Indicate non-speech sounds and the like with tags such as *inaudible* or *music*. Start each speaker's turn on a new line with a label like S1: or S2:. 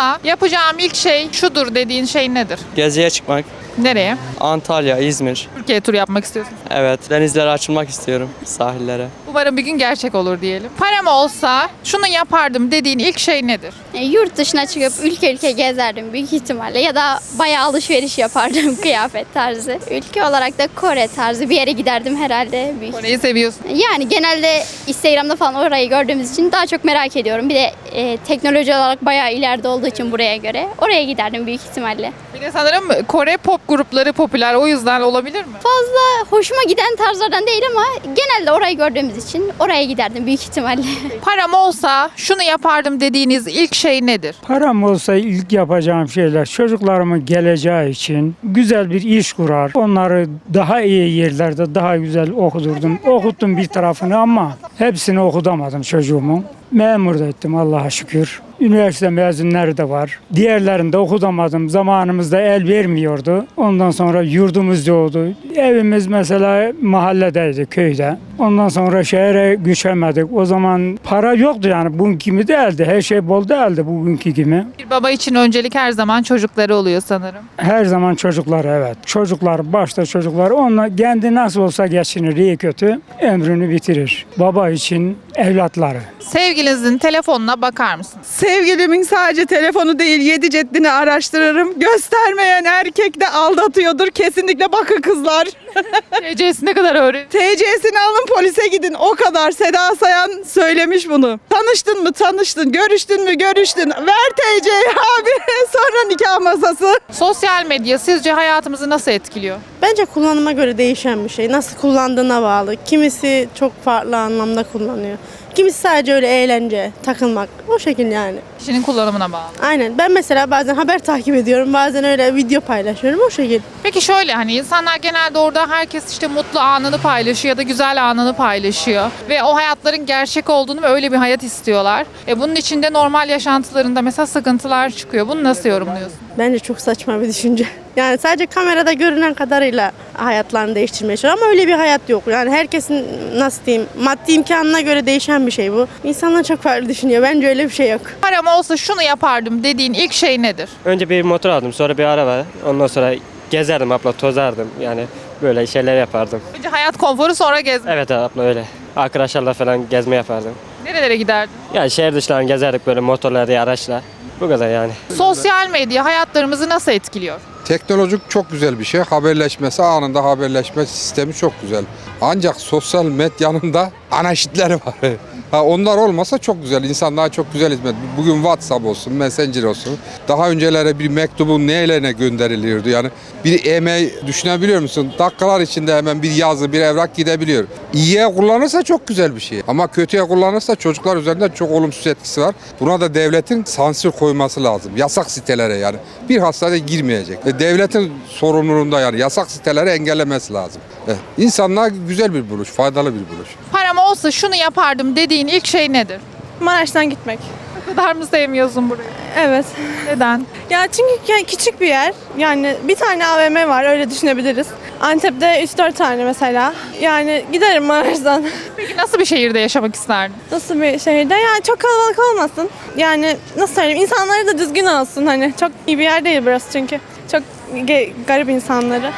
S1: olsa yapacağım ilk şey şudur dediğin şey nedir?
S2: Geziye çıkmak.
S1: Nereye?
S2: Antalya, İzmir.
S1: Türkiye turu yapmak istiyorsun.
S2: Evet, denizlere açılmak istiyorum, sahillere.
S1: Umarım bir gün gerçek olur diyelim. Param olsa şunu yapardım dediğin ilk şey nedir?
S3: E, Yurt dışına çıkıp ülke ülke gezerdim büyük ihtimalle ya da bayağı alışveriş yapardım *laughs* kıyafet tarzı. Ülke olarak da Kore tarzı bir yere giderdim herhalde. Büyük.
S1: Kore'yi seviyorsun.
S3: Yani genelde Instagram'da falan orayı gördüğümüz için daha çok merak ediyorum. Bir de e, teknoloji olarak bayağı ileride olduğu için buraya göre oraya giderdim büyük ihtimalle.
S1: Bir de sanırım Kore pop grupları popüler o yüzden olabilir mi?
S3: Fazla hoşuma giden tarzlardan değil ama genelde orayı gördüğümüz için oraya giderdim büyük ihtimalle. *laughs*
S1: Param olsa şunu yapardım dediğiniz ilk şey nedir?
S4: Param olsa ilk yapacağım şeyler çocuklarımın geleceği için güzel bir iş kurar. Onları daha iyi yerlerde daha güzel okuturdum. Okuttum bir tarafını ama hepsini okutamadım çocuğumun. Memur da ettim Allah'a şükür. Üniversite mezunları da var. Diğerlerini de okutamadım. Zamanımızda el vermiyordu. Ondan sonra yurdumuz doğdu. Evimiz mesela mahalledeydi, köyde. Ondan sonra şehre göçemedik. O zaman para yoktu yani. Bugünkü gibi değildi. Her şey bol değildi bugünkü gibi.
S1: Bir baba için öncelik her zaman çocukları oluyor sanırım.
S4: Her zaman çocuklar evet. Çocuklar başta çocuklar onunla kendi nasıl olsa geçinir iyi kötü ömrünü bitirir. Baba için evlatları.
S1: Sevgilinizin telefonuna bakar mısınız?
S5: Sevgilimin sadece telefonu değil yedi ceddini araştırırım. Göstermeyen erkek de aldatıyordur. Kesinlikle bakın kızlar. *laughs*
S1: TC'si ne kadar öğren?
S5: TC'sini alın polise gidin. O kadar Seda Sayan söylemiş bunu. Tanıştın mı tanıştın. Görüştün mü görüştün. Ver TC'yi abi. *laughs* Sonra nikah masası.
S1: Sosyal medya sizce hayatımızı nasıl etkiliyor?
S6: Bence kullanıma göre değişen bir şey. Nasıl kullandığına bağlı. Kimisi çok farklı anlamda kullanıyor. Kimisi sadece öyle eğlence, takılmak. O şekil yani.
S1: Kişinin kullanımına bağlı.
S6: Aynen. Ben mesela bazen haber takip ediyorum. Bazen öyle video paylaşıyorum. O şekil.
S1: Peki şöyle hani insanlar genelde orada herkes işte mutlu anını paylaşıyor ya da güzel anını paylaşıyor. Ve o hayatların gerçek olduğunu ve öyle bir hayat istiyorlar. E bunun içinde normal yaşantılarında mesela sıkıntılar çıkıyor. Bunu nasıl yorumluyorsun?
S6: Bence çok saçma bir düşünce. Yani sadece kamerada görünen kadarıyla hayatlarını değiştirmeye çalışıyor. Ama öyle bir hayat yok. Yani herkesin nasıl diyeyim maddi imkanına göre değişen bir şey bu. İnsanlar çok farklı düşünüyor. Bence öyle bir şey yok.
S1: Param olsa şunu yapardım dediğin ilk şey nedir?
S2: Önce bir motor aldım, sonra bir araba. Ondan sonra gezerdim abla, tozardım. Yani böyle şeyler yapardım.
S1: Önce hayat konforu sonra gezmek.
S2: Evet abla öyle. Arkadaşlarla falan gezme yapardım.
S1: Nerelere giderdin?
S2: Yani şehir dışlarını gezerdik böyle motorla, araçla. Bu kadar yani.
S1: Sosyal medya hayatlarımızı nasıl etkiliyor?
S7: Teknolojik çok güzel bir şey. Haberleşmesi anında haberleşme sistemi çok güzel. Ancak sosyal medyanın da *laughs* anaşitleri var. Ha, onlar olmasa çok güzel. İnsanlığa çok güzel hizmet. Bugün WhatsApp olsun, Messenger olsun. Daha öncelere bir mektubun neyle gönderiliyordu? Yani bir e-mail düşünebiliyor musun? Dakikalar içinde hemen bir yazı, bir evrak gidebiliyor. İyiye kullanırsa çok güzel bir şey. Ama kötüye kullanırsa çocuklar üzerinde çok olumsuz etkisi var. Buna da devletin sansür koyması lazım. Yasak sitelere yani. Bir hastane girmeyecek. Ve devletin sorumluluğunda yani yasak siteleri engellemesi lazım. Evet. İnsanlığa güzel bir buluş, faydalı bir buluş.
S1: Olsa şunu yapardım dediğin ilk şey nedir?
S8: Maraş'tan gitmek.
S1: Ne kadar mı sevmiyorsun burayı?
S8: Evet.
S1: Neden?
S8: Ya çünkü küçük bir yer. Yani bir tane AVM var öyle düşünebiliriz. Antep'te 3-4 tane mesela. Yani giderim Maraş'tan.
S1: Peki nasıl bir şehirde yaşamak isterdin?
S8: Nasıl bir şehirde? Yani çok kalabalık olmasın. Yani nasıl söyleyeyim? İnsanları da düzgün olsun hani. Çok iyi bir yer değil burası çünkü. Çok garip insanları.